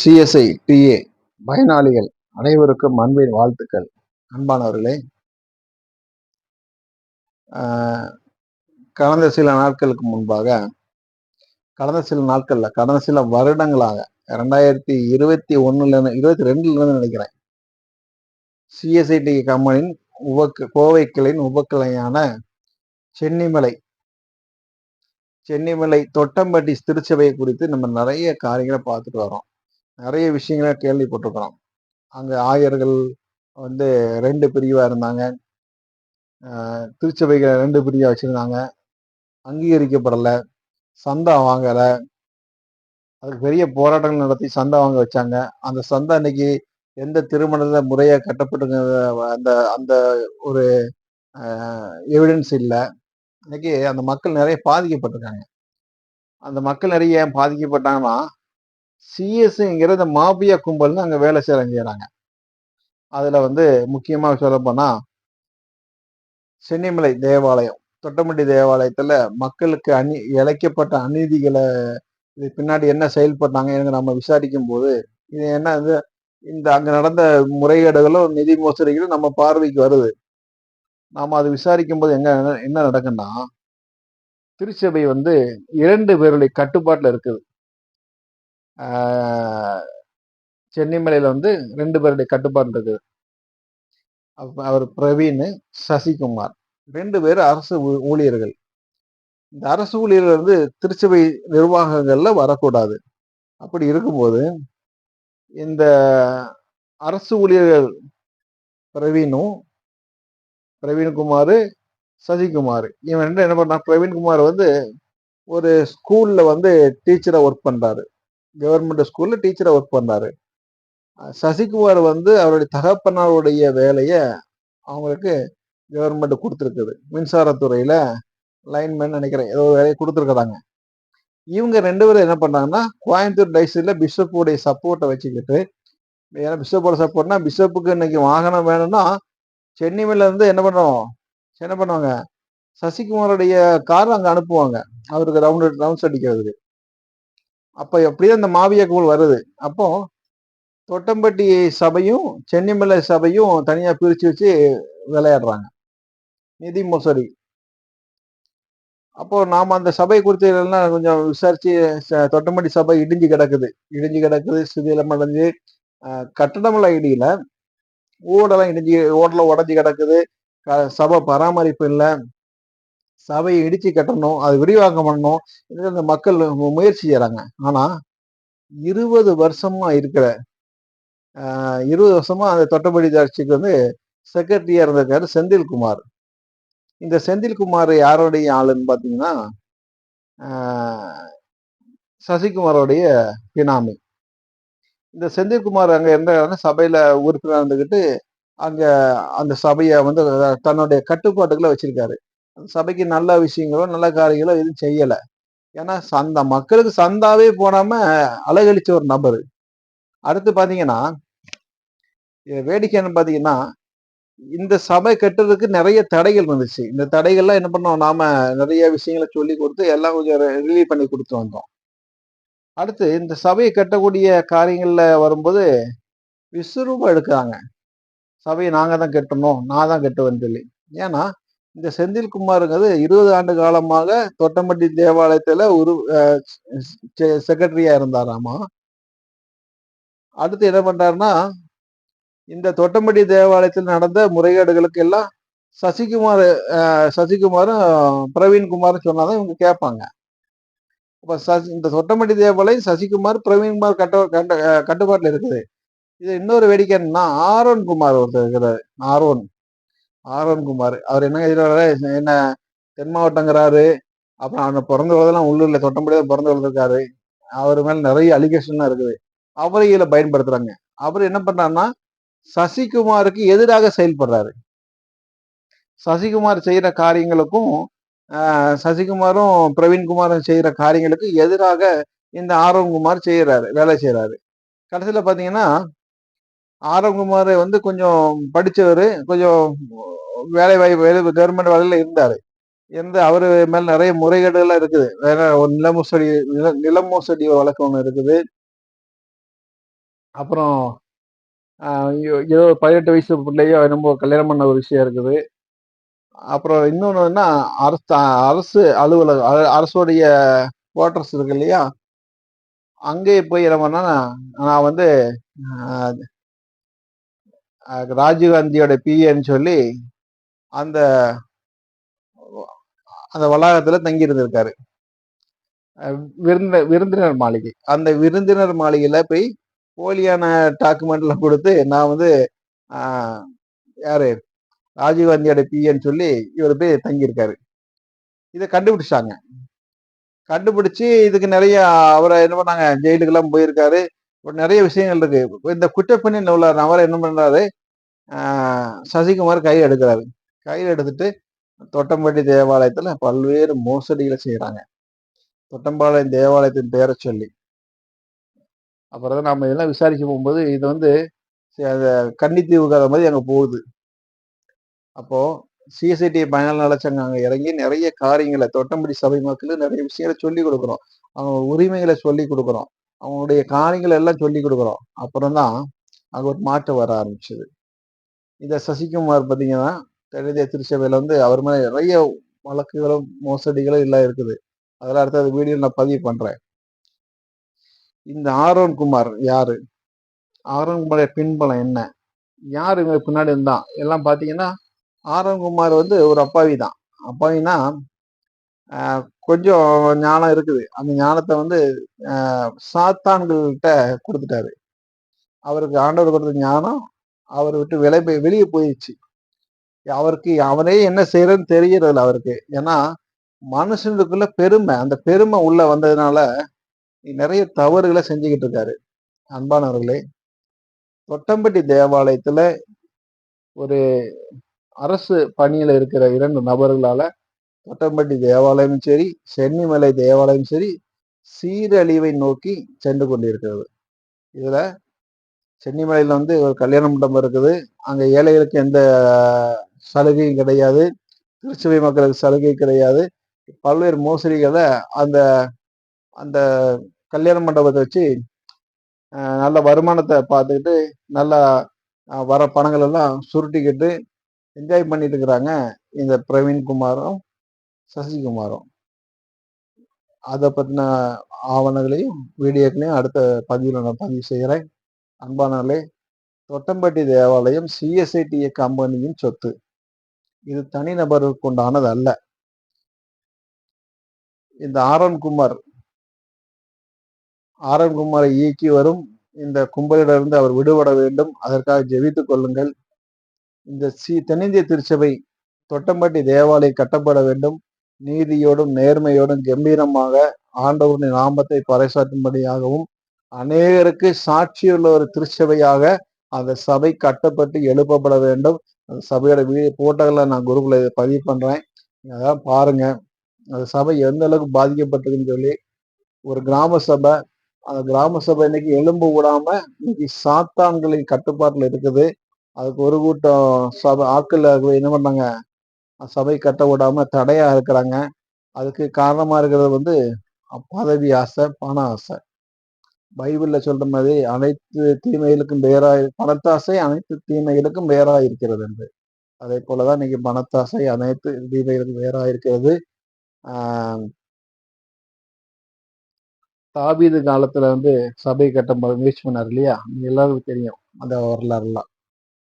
CSI DA பயனாளிகள் அனைவருக்கும் அன்பின் வாழ்த்துக்கள். அன்பானவர்களே கடந்த சில நாட்களுக்கு முன்பாக கடந்த சில நாட்களில் கடந்த சில வருடங்களாக ரெண்டாயிரத்தி இருபத்தி ஒன்னுல இருபத்தி ரெண்டுலேருந்து நினைக்கிறேன் சிஎஸ்ஐடி கம்பெனியின் உபக்கு கோவை கிளையின் உபக்கிளையான சென்னிமலை சென்னிமலை தொட்டம்பட்டி திருச்சபை குறித்து நம்ம நிறைய காரியங்களை பார்த்துட்டு வரோம் நிறைய விஷயங்களை கேள்விப்பட்டிருக்கிறோம். அங்கே ஆயர்கள் வந்து ரெண்டு பிரிவாக இருந்தாங்க. திருச்சபைகளை ரெண்டு பிரிவாக வச்சுருந்தாங்க. அங்கீகரிக்கப்படலை. சந்தா வாங்கலை. அதுக்கு பெரிய போராட்டங்கள் நடத்தி சந்தா வாங்க வச்சாங்க. அந்த சந்தா இன்னைக்கு எந்த திருமணத்தில் முறையாக கட்டப்பட்டு அந்த அந்த ஒரு எவிடன்ஸ் இல்லை. இன்னைக்கு அந்த மக்கள் நிறைய பாதிக்கப்பட்டிருக்காங்க. அந்த மக்கள் நிறைய பாதிக்கப்பட்டாங்கன்னா சிஎஸ்ங்கிற இந்த மாபியா கும்பல்னு அங்கே வேலை செய்கிறாங்க செய்கிறாங்க அதில் வந்து முக்கியமாக சொல்லப்போனால் சென்னிமலை தேவாலயம் தொட்டமட்டி தேவாலயத்தில் மக்களுக்கு அநீ இழைக்கப்பட்ட அநீதிகளை இது பின்னாடி என்ன செயல்பட்டாங்க எனக்கு நம்ம விசாரிக்கும் போது இது என்ன இது இந்த அங்கே நடந்த முறைகேடுகளும் நிதி மோசடிகளும் நம்ம பார்வைக்கு வருது. நாம் அது விசாரிக்கும் போது எங்கே என்ன நடக்குன்னா திருச்சபை வந்து இரண்டு பேருடைய கட்டுப்பாட்டில் இருக்குது. சென்னிமலையில் வந்து ரெண்டு பேருடைய கட்டுப்பாடு இருக்குது அவர் பிரவீன் சசிகுமார். ரெண்டு பேரும் அரசு ஊழியர்கள். இந்த அரசு ஊழியர்கள் வந்து திருச்சபை நிர்வாகங்களில் வரக்கூடாது. அப்படி இருக்கும்போது இந்த அரசு ஊழியர்கள் பிரவீனும் பிரவீன்குமார் சசிகுமார். இவன் ரெண்டு என்ன பண்ணா பிரவீன்குமார் வந்து ஒரு ஸ்கூலில் வந்து டீச்சராக ஒர்க் பண்ணுறாரு கவர்மெண்ட் ஸ்கூல்ல டீச்சரா ஒர்க் பண்ணாரு. சசிகுமார் வந்து அவருடைய தகப்பனாருடைய வேலையை அவங்களுக்கு கவர்மெண்ட் கொடுத்துருக்குது. மின்சாரத்துறையில லைன்மேன் நினைக்கிறேன் ஏதோ வேலையை கொடுத்துருக்குறாங்க. இவங்க ரெண்டு பேரும் என்ன பண்ணாங்கன்னா கோயம்புத்தூர் டைஸில் பிஷப்புடைய சப்போர்ட்டை வச்சுக்கிட்டு ஏன்னா பிஷப்போட சப்போர்ட்னா பிஷப்புக்கு இன்னைக்கு வாகனம் வேணும்னா சென்னையில இருந்து என்ன பண்ணுவோம் என்ன பண்ணுவாங்க? சசிகுமாரோடைய கார் அங்கே அனுப்புவாங்க. அவருக்கு ரவுண்ட் ரவுண்ட்ஸ் அடிக்கிறதுக்கு. அப்ப எப்படியோ அந்த மாவிய கூழ் வருது. அப்போ தொட்டம்பட்டி சபையும் சென்னிமலை சபையும் தனியா பிரிச்சு வச்சு விளையாடுறாங்க. நிதி மோசடி. அப்போ நாம அந்த சபை குறித்து எல்லாம் கொஞ்சம் விசாரிச்சு தொட்டம்பட்டி சபை இடிஞ்சு கிடக்குது. இடிஞ்சு கிடக்குது சிதிலம் அடைஞ்சு கட்டடமெல்லாம் இடியில. ஓடெல்லாம் இடிஞ்சு ஓடல உடஞ்சி கிடக்குது. சபை பராமரிப்பு இல்லை. சபையை இடிச்சு கட்டணும் அது விரிவாக்கம் பண்ணணும் இந்த மக்கள் முயற்சி செய்யறாங்க ஆனா இருபது வருஷமா இருக்கிற இருபது வருஷமா அந்த தொட்டபடி ஆட்சிக்கு வந்து செக்ரட்டரியா இருந்திருக்காரு செந்தில்குமார். இந்த செந்தில்குமார் யாருடைய ஆளுன்னு பாத்தீங்கன்னா சசிகுமாரோடைய பினாமி. இந்த செந்தில்குமார் அங்க இருந்த சபையில உறுப்பினர் இருந்துகிட்டு அங்க அந்த சபையை வந்து தன்னுடைய கட்டுப்பாட்டுக்குள்ள வச்சிருக்காரு. சபைக்கு நல்ல விஷயங்களோ நல்ல காரியங்களோ எதுவும் செய்யலை. ஏன்னா சந்தா மக்களுக்கு சந்தாவே போடாம அழகழிச்ச ஒரு நபர். அடுத்து பார்த்தீங்கன்னா வேடிக்கைன்னு பார்த்தீங்கன்னா இந்த சபை கட்டுறதுக்கு நிறைய தடைகள் இருந்துச்சு இந்த தடைகள்லாம் என்ன பண்ணோம்? நாம நிறைய விஷயங்களை சொல்லி கொடுத்து எல்லாம் கொஞ்சம் ரிலீவ் பண்ணி கொடுத்து வந்தோம். அடுத்து இந்த சபையை கட்டக்கூடிய காரியங்கள்ல வரும்போது விஸ்வரூபம் எடுக்கிறாங்க. சபையை நாங்கள் தான் கட்டணும் நான் தான் கட்டுவேன்னு சொல்லி. ஏன்னா இந்த செந்தில்குமாருங்கிறது இருபது ஆண்டு காலமாக தொட்டம்பட்டி தேவாலயத்துல ஒரு செக்ரட்டரியா இருந்தாராமா அடுத்து என்ன பண்றாருன்னா இந்த தொட்டம்பட்டி தேவாலயத்தில் நடந்த முறைகேடுகளுக்கு எல்லாம் சசிகுமார் சசிகுமாரும் பிரவீன்குமாரும் சொன்னாதான் இவங்க கேட்பாங்க. இப்ப சசி இந்த தொட்டம்பட்டி தேவாலயம் சசிகுமார் பிரவீன்குமார் கட்ட கட்ட கட்டுப்பாட்டில் இருக்குது. இது இன்னொரு வேடிக்கைன்னா ஆரோன் குமார் ஒருத்தர் இருக்கிறார். ஆரோன். குமார். அவர் என்ன எழுதுறாரு என்ன தென் மாவட்டங்கிறாரு. அப்புறம் அவனை பிறந்த உள்ளதெல்லாம் உள்ளூர்ல தொட்டம்படியாக பிறந்து வளர்ந்துருக்காரு. அவர் மேல நிறைய அலிகேஷன்லாம் இருக்குது. அவரை இதில் பயன்படுத்துறாங்க. அவர் என்ன பண்றாருன்னா சசிகுமாருக்கு எதிராக செயல்படுறாரு. சசிகுமார் செய்யற காரியங்களுக்கும் சசிகுமாரும் பிரவீன்குமாரும் செய்யற காரியங்களுக்கு எதிராக இந்த ஆர்வகுமார் செய்யறாரு வேலை செய்யறாரு. கடைசியில் பார்த்தீங்கன்னா ஆரவகுமார் வந்து கொஞ்சம் படிச்சவர் கொஞ்சம் வேலை வாய்ப்பு கவர்மெண்ட் வேலையில இருந்தாரு. எந்த அவர் மேல நிறைய முறைகேடுகள்லாம் இருக்குது. வேற ஒரு நில மோசடி நில நில மோசடி வழக்கு ஒன்று இருக்குது. அப்புறம் ஏதோ பதினெட்டு வயசு பிள்ளையோ என்னமோ கல்யாணம் பண்ண ஒரு விஷயம் இருக்குது. அப்புறம் இன்னொன்று அரசு அரசு அலுவலக அரசுடைய குவார்டர்ஸ் இருக்கு இல்லையா? அங்கேயே போய் என்ன பண்ணா நான் வந்து ராஜீவ்காந்தியோட பிஏன்னு சொல்லி அந்த அந்த வளாகத்துல தங்கி இருந்திருக்காரு. விருந்தினர் விருந்தினர் மாளிகை. அந்த விருந்தினர் மாளிகையில போய் போலியான டாக்குமெண்ட்லாம் கொடுத்து நான் வந்து யாரு? ராஜீவ்காந்தியோட பிஏன்னு சொல்லி இவர் போய் தங்கியிருக்காரு. இதை கண்டுபிடிச்சாங்க. கண்டுபிடிச்சு இதுக்கு நிறைய அவரை என்ன பண்ணாங்க? ஜெயிலுக்கெல்லாம் போயிருக்காரு. நிறைய விஷயங்கள் இருக்கு. இந்த குற்றப்பண்ணி உள்ள அவரை என்ன பண்றாரு? சசிகுமார் கை எடுக்கிறாரு கையில் எடுத்துட்டு தொட்டம்பட்டி தேவாலயத்தில் பல்வேறு மோசடிகளை செய்கிறாங்க தொட்டம்பாளையம் தேவாலயத்தின் பேரை சொல்லி. அப்புறம் தான் நம்ம இதெல்லாம் விசாரிக்க போகும்போது இது வந்து கன்னித்தீவு கதை மாதிரி அங்கே போகுது. அப்போது சிஎஸ்ஐடி பயனாளர் நலச்சங்கம் அங்கே இறங்கி நிறைய காரியங்களை தொட்டம்படி சபை மக்களுக்கு நிறைய விஷயங்களை சொல்லி கொடுக்குறோம். அவங்க உரிமைகளை சொல்லி கொடுக்குறோம். அவங்களுடைய காரியங்களை எல்லாம் சொல்லி கொடுக்குறோம். அப்புறம் தான் அங்கே ஒரு மாற்றம் வர ஆரம்பிச்சது. இந்த சசிகுமார் பார்த்தீங்கன்னா தென்னிந்திய திருச்சபையில் வந்து அவர் மேலே நிறைய வழக்குகளும் மோசடிகளும் எல்லாம் இருக்குது. அதெல்லாம் அடுத்த வீடியோ நான் பதிவு பண்ணுறேன் இந்த ஆரோன் குமார் யாரு? ஆரோன் குமாரோட பின்பலம் என்ன? யார் இவங்க பின்னாடி இருந்தான் எல்லாம் பார்த்தீங்கன்னா ஆரோன் குமார் வந்து ஒரு அப்பாவி தான். அப்பாவினா கொஞ்சம் ஞானம் இருக்குது. அந்த ஞானத்தை வந்து சாத்தான்கள்கிட்ட கொடுத்துட்டாரு. அவருக்கு ஆண்டவர் கொடுத்த ஞானம் அவர் விட்டு விலை வெளியே போயிடுச்சு. அவருக்கு அவனே என்ன செய்யறன்னு தெரியறதில்ல அவருக்கு. ஏன்னா மனுஷனுக்குள்ள பெருமை அந்த பெருமை உள்ள வந்ததுனால நிறைய தவறுகளை செஞ்சுக்கிட்டு இருக்காரு. அன்பானவர்களே தொட்டம்பட்டி தேவாலயத்துல ஒரு அரசு பணியில இருக்கிற இரண்டு நபர்களால தொட்டம்பட்டி தேவாலயம் சரி சென்னிமலை தேவாலயம் சரி சீரழிவை நோக்கி சென்று கொண்டிருக்கிறது. இதுல சென்னிமலையில வந்து ஒரு கல்யாண மண்டபம் இருக்குது. அங்க ஏழைகளுக்கு எந்த சலுகையும் கிடையாது. திருச்சபை மக்களுக்கு சலுகை கிடையாது. பல்வேறு மோசடிகளை அந்த அந்த கல்யாண மண்டபத்தை வச்சு நல்ல வருமானத்தை பார்த்துக்கிட்டு நல்லா வர பணங்கள் எல்லாம் சுருட்டிக்கிட்டு என்ஜாய் பண்ணிட்டு இருக்கிறாங்க இந்த பிரவீன்குமாரும் சசிகுமாரும். அதை பற்றின ஆவணங்களையும் வீடியோக்களையும் அடுத்த பதிவில் நான் பதிவு செய்கிறேன் அன்பானாலே தொட்டம்பட்டி தேவாலயம் சிஎஸ்ஐடிஏ கம்பெனியின் சொத்து. இது தனிநபருக்கு உண்டானது அல்ல. இந்த ஆரன்குமார் ஆரன்குமாரை இயக்கி வரும் இந்த கும்பலிடமிருந்து அவர் விடுபட வேண்டும். அதற்காக ஜெபித்துக் கொள்ளுங்கள். இந்த சி தென்னிந்திய திருச்சபை தொட்டம்பட்டி தேவாலயம் கட்டப்பட வேண்டும். நீதியோடும் நேர்மையோடும் கம்பீரமாக ஆண்டவரின் நாமத்தை பறைசாற்றும்படியாகவும் அநேகருக்கு சாட்சியுள்ள ஒரு திருச்சபையாக அந்த சபை கட்டப்பட்டு எழுப்பப்பட வேண்டும். அந்த சபையோட வீடியோ போட்டோகளை நான் குரூப்ல பதிவு பண்றேன். அதான் பாருங்க. அந்த சபை எந்த அளவுக்கு பாதிக்கப்பட்டிருக்குன்னு சொல்லி ஒரு கிராம சபை அந்த கிராம சபை இன்னைக்கு எலும்பு விடாம இன்னைக்கு சாத்தான்களின் கட்டுப்பாட்டில் இருக்குது. அதுக்கு ஒரு கூட்டம் சபை ஆட்கள் என்ன பண்ணாங்க? சபை கட்ட விடாம தடையா இருக்கிறாங்க. அதுக்கு காரணமா இருக்கிறது வந்து பதவி ஆசை பண ஆசை. பைபிள்ல சொல்ற மாதிரி அனைத்து தீமைகளுக்கும் பெயராய் பணத்தாசை அனைத்து தீமைகளுக்கும் பெயராய் இருக்கிறது என்று. அதே போலதான் இன்னைக்கு பணத்தாசை அனைத்து தீமைகளுக்கும் பெயராய் இருக்கிறது ஆஹ் தாபீது காலத்துல வந்து சபை கட்டம் முயற்சி பண்ணார் இல்லையா? எல்லாருக்கும் தெரியும் அந்த வரலாறுலாம்.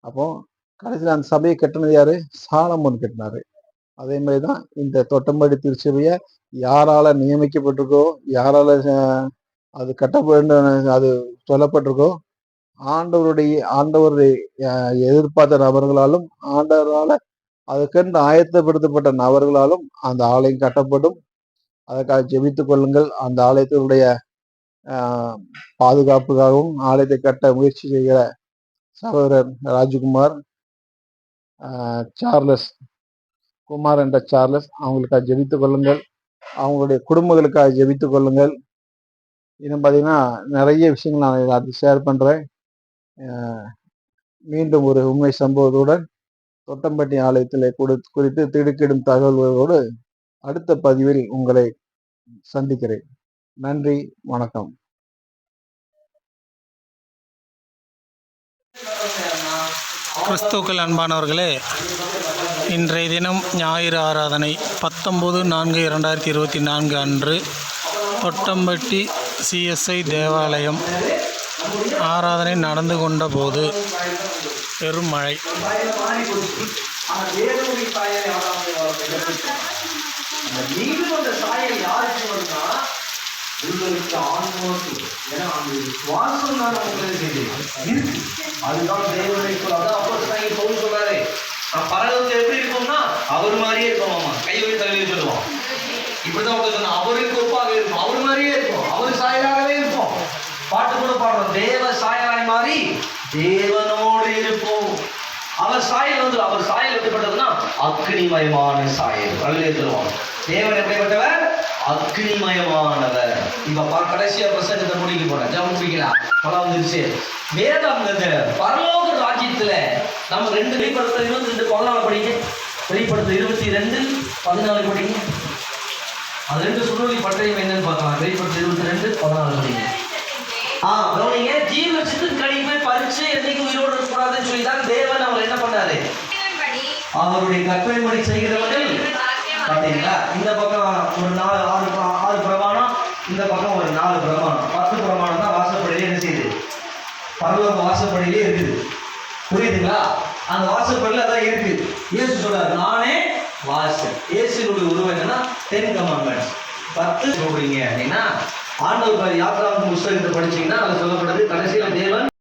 அப்போ கடைசியில் அந்த சபையை கட்டினது யாரு? சாலமோன் கட்டினாரு. அதே மாதிரிதான் இந்த தொட்டம்படி திருச்சபையை யாரால நியமிக்கப்பட்டிருக்கோ யாரால அது கட்டப்பட அது சொல்லப்பட்டிருக்கோ. ஆண்டவருடைய ஆண்டவருடைய எதிர்பார்த்த நபர்களாலும் ஆண்டவரால் அதுக்கென்று ஆயத்தப்படுத்தப்பட்ட நபர்களாலும் அந்த ஆலயம் கட்டப்படும். அதற்காக ஜெபித்து கொள்ளுங்கள். அந்த ஆலயத்தினுடைய பாதுகாப்புக்காகவும் ஆலயத்தை கட்ட முயற்சி செய்கிற சகோதரர் ராஜ்குமார் சார்லஸ் குமார் என்ற சார்லஸ் அவங்களுக்காக ஜெபித்து கொள்ளுங்கள். அவங்களுடைய குடும்பங்களுக்காக ஜெபித்து கொள்ளுங்கள். இன்னும் பார்த்தீங்கன்னா நிறைய விஷயங்கள் நான் எல்லாத்தையும் ஷேர் பண்ணுறேன் மீண்டும் ஒரு உண்மை சம்பவத்துடன் தொட்டம்பட்டி ஆலயத்தில் குறித்து திடுக்கிடும் தகவல்களோடு அடுத்த பதிவில் உங்களை சந்திக்கிறேன். நன்றி வணக்கம். கிறிஸ்துக்கள் அன்பானவர்களே இன்றைய தினம் ஞாயிறு ஆராதனை பத்தொம்பது நான்கு இரண்டாயிரத்தி இருபத்தி நான்கு அன்று தொட்டம்பட்டி சிஎஸ்ஐ தேவாலயம் ஆராதனை நடந்து கொண்ட போது பெரும் மழை. உங்களுக்கு ஆன்மோக்கு ஏன்னா அந்த சுவாசம் தான் அதுதான் தேவனை அதான் அப்போ பவுல் சொல்றாரு நான் பரலோகத்தில் எப்படி அவர் மாதிரியே இருக்கும் கை வழி சொல்லுவோம் இப்படிதான் ஒருத்தர் சொன்னா அவருக்கு ஒப்பாக இருக்கும் அவர் மாதிரியே இருக்கும் அவர் சாயலாகவே இருக்கும் பாட்டு கூட பாடுறோம். தேவ சாயலாய் மாறி தேவனோடு இருப்போம். அவர் சாயல் வந்து அவர் சாயல் எப்படிப்பட்டதுன்னா அக்னிமயமான சாயல். அல்லே சொல்லுவாங்க தேவன் எப்படிப்பட்டவர்? அக்னிமயமானவர். இப்ப பா- கடைசியா பிரசங்கத்தை முடிக்க போறேன். ஜம் முடிக்கலாம் பலம் வந்துருச்சு. வேதம் இந்த பரலோக ராஜ்யத்துல நம்ம ரெண்டு வெளிப்படுத்த இருபத்தி ரெண்டு பதினாலு படிங்க. வெளிப்படுத்த இருபத்தி ரெண்டு பதினாலு படிங்க. அது ரெண்டு சுருளி பட்டயம் என்னன்னு பார்க்கலாம். வெளிப்படுத்த இருபத்தி ரெண்டு பதினாலு படிங்க. ஆ கவனிங்க ஜீவ சித்து போய் பறிச்சு என்னைக்கு உயிரோடு இருக்கக்கூடாதுன்னு சொல்லி தான் தேவன் அவர் என்ன பண்ணாரு? அவருடைய கற்பனைப்படி செய்கிறவர்கள் பார்த்தீங்களா? இந்த பக்கம் ஒரு நாலு ஆறு ஆறு பிரமாணம் இந்த பக்கம் ஒரு நாலு பிரமாணம். பத்து பிரமாணம் தான் வாசப்படியிலே என்ன செய்யுது? பரலோக வாசப்படியிலே இருக்குது. புரியுதுங்களா? அந்த வாசப்படியில அதான் இருக்கு. இயேசு சொல்றாரு நானே வாசல் இயேசுனுடைய உருவம் என்னன்னா டென் கமாண்ட்மெண்ட்ஸ் பத்து சொல்றீங்க அப்படின்னா ஆண்டவர் யாத்ரா புஸ்தகத்தை படிச்சீங்கன்னா அது சொல்லப்படுது கடைசியில தேவன்